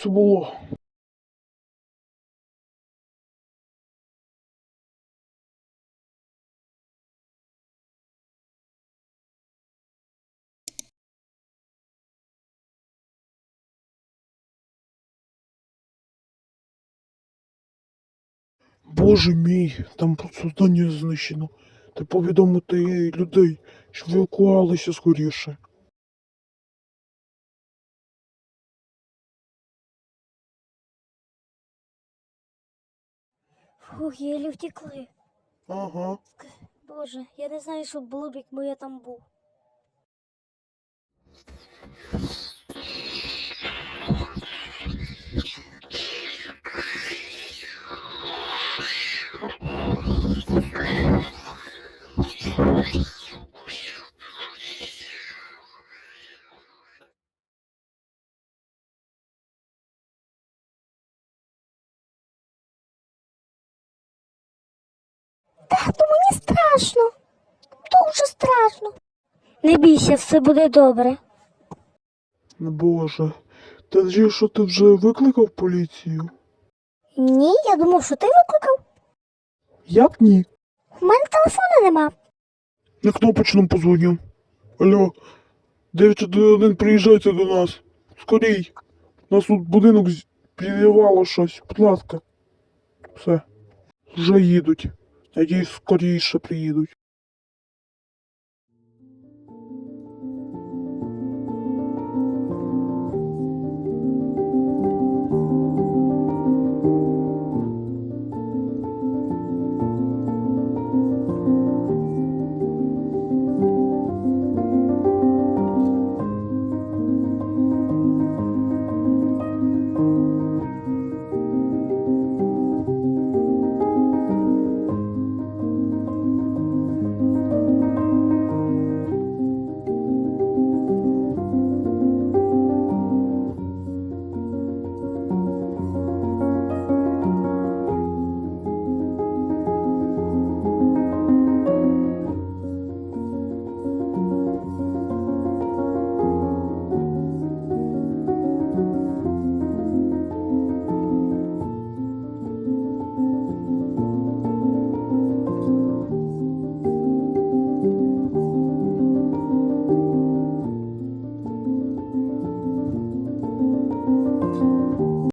все було? Боже мій, там просто здання знищено. Ти повідомити людей, щоб евакуалися скоріше. Фух, єлі втекли. Ага. Боже, я не знаю, що було б, якби я там був. Тату, мені страшно. Дуже страшно. Не бійся, все буде добре. Боже. Та ж що ти вже викликав поліцію? Ні, я думав, що ти викликав. Як ні? У мене телефону нема. На кнопочному позвоню. Алло, 911 приїжджайте до нас. Скорій. У нас тут будинок підірвало щось. Будь ласка. Все. Вже їдуть. Надіюсь, скоріше приїдуть.